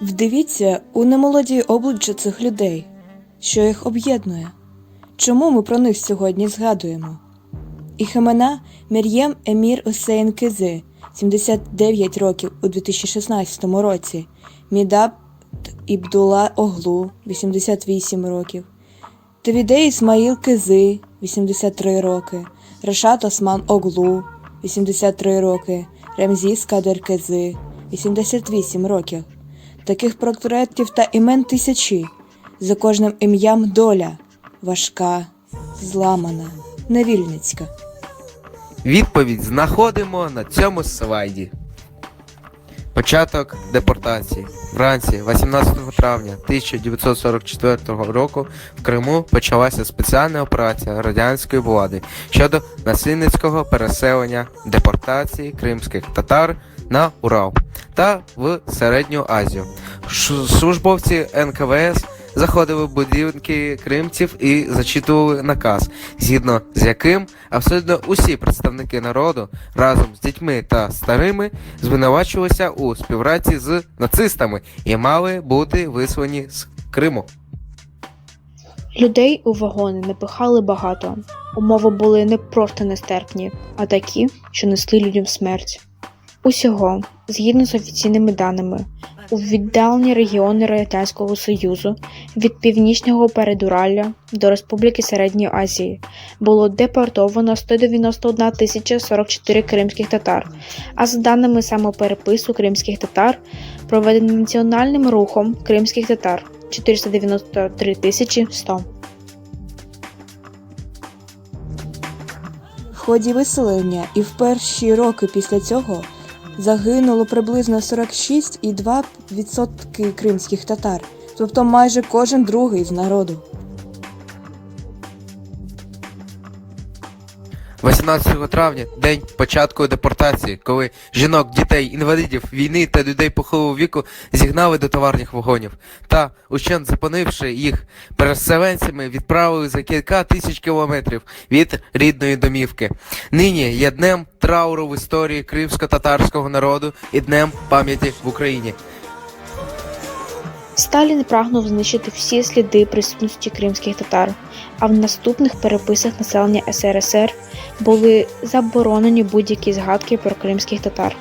Вдивіться у немолоді обличчя цих людей, що їх об'єднує. Чому ми про них сьогодні згадуємо? Їх імена Мір'єм Емір Осейн Кизи, 79 років у 2016 році, Мідаб Ібдула Оглу, 88 років, Тевідей Ісмаїл Кизи, 83 роки, Рашат Осман Оглу, 83 роки, Ремзіс Кадер Кизи, 88 років. Таких портретів та імен тисячі. За кожним ім'ям доля важка, зламана, невільницька. Відповідь знаходимо на цьому слайді. Початок депортації. Вранці 18 травня 1944 року в Криму почалася спеціальна операція радянської влади щодо насильницького переселення депортації кримських татар на Урал та в Середню Азію. Службовці НКВС заходили в будинки кримців і зачитували наказ, згідно з яким абсолютно усі представники народу разом з дітьми та старими звинувачувалися у співпраці з нацистами і мали бути вислані з Криму. Людей у вагони напихали багато. Умови були не просто нестерпні, а такі, що несли людям смерть. Усього, згідно з офіційними даними, у віддалені регіони Радянського Союзу від північного передуралля до Республіки Середньої Азії було депортовано 191 тисяча 44 кримських татар, а за даними самоперепису кримських татар, проведеним національним рухом кримських татар 493 тисячі 100. В ході виселення і в перші роки після цього загинуло приблизно 46,2% кримських татар, тобто майже кожен другий з народу. 18 травня день початку депортації, коли жінок, дітей, інвалідів, війни та людей похилого віку зігнали до товарних вагонів та, ущент зупинивши їх переселенцями, відправили за кілька тисяч кілометрів від рідної домівки. Нині є днем трауру в історії кримсько-татарського народу і днем пам'яті в Україні. Сталін прагнув знищити всі сліди присутності кримських татар, а в наступних переписах населення СРСР були заборонені будь-які згадки про кримських татар.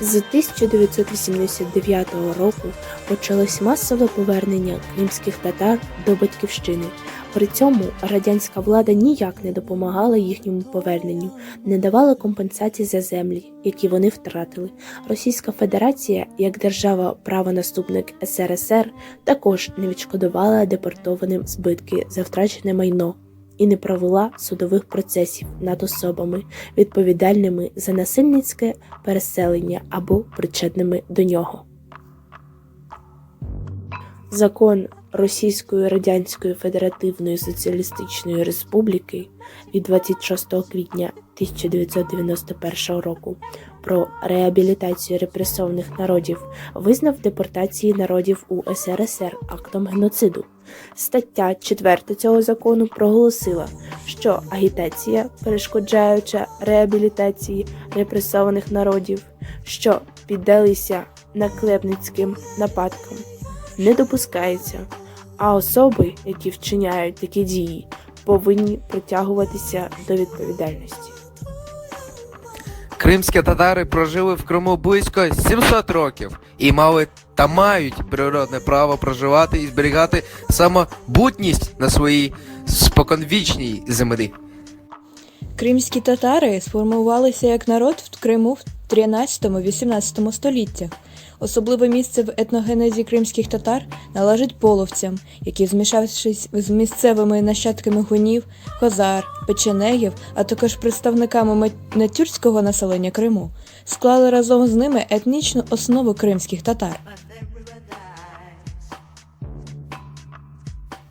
З 1989 року почалось масове повернення кримських татар до батьківщини. При цьому радянська влада ніяк не допомагала їхньому поверненню, не давала компенсацій за землі, які вони втратили. Російська Федерація, як держава правонаступник СРСР, також не відшкодувала депортованим збитки за втрачене майно і не провела судових процесів над особами, відповідальними за насильницьке переселення або причетними до нього. Закон Російської Радянської Федеративної Соціалістичної Республіки від 26 квітня 1991 року про реабілітацію репресованих народів визнав депортації народів у СРСР актом геноциду. Стаття 4 цього закону проголосила, що агітація, перешкоджаюча реабілітації репресованих народів, що піддалися наклепницьким нападкам, не допускається, а особи, які вчиняють такі дії, повинні притягуватися до відповідальності. Кримські татари прожили в Криму близько 700 років і мали та мають природне право проживати і зберігати самобутність на своїй споконвічній землі. Кримські татари сформувалися як народ в Криму в 13-18 століттях. Особливе місце в етногенезі кримських татар належить половцям, які, змішавшись з місцевими нащадками гунів, хозар, печенегів, а також представниками нетюркського населення Криму, склали разом з ними етнічну основу кримських татар.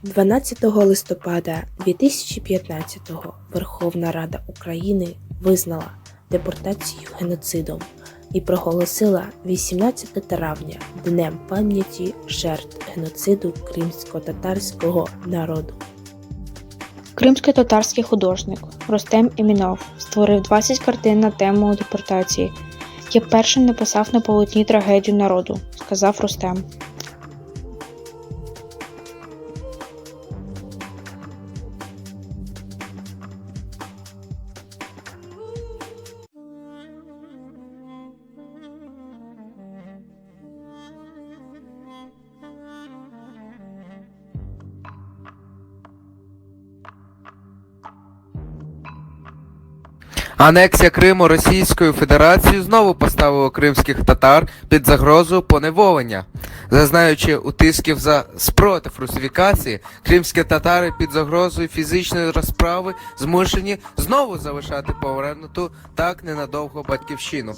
12 листопада 2015-го Верховна Рада України визнала депортацію геноцидом і проголосила 18 травня Днем пам'яті жертв геноциду кримсько-татарського народу. Кримсько-татарський художник Ростем Емінов створив 20 картин на тему депортації. Я першим написав на полотні трагедію народу, сказав Рустем. Анексія Криму Російською Федерацією знову поставила кримських татар під загрозу поневолення. Зазнаючи утисків за спротив русифікації, кримські татари під загрозою фізичної розправи змушені знову залишати повернуту так ненадовго батьківщину.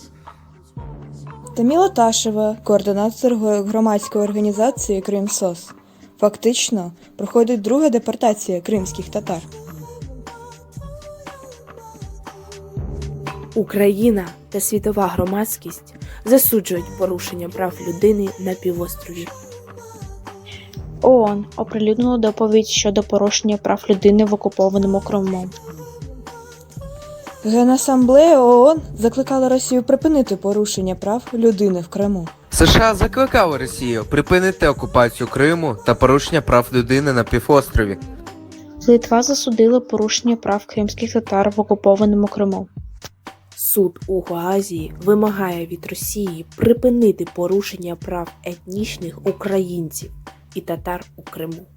Таміла Ташева, координатор громадської організації Кримсос. Фактично проходить друга депортація кримських татар. Україна та світова громадськість засуджують порушення прав людини на півострові. ООН оприлюднило доповідь щодо порушення прав людини в окупованому Криму. Генасамблея ООН закликала Росію припинити порушення прав людини в Криму. США закликали Росію припинити окупацію Криму та порушення прав людини на півострові. Литва засудила порушення прав кримських татар в окупованому Криму. Суд у Гаазі вимагає від Росії припинити порушення прав етнічних українців і татар у Криму.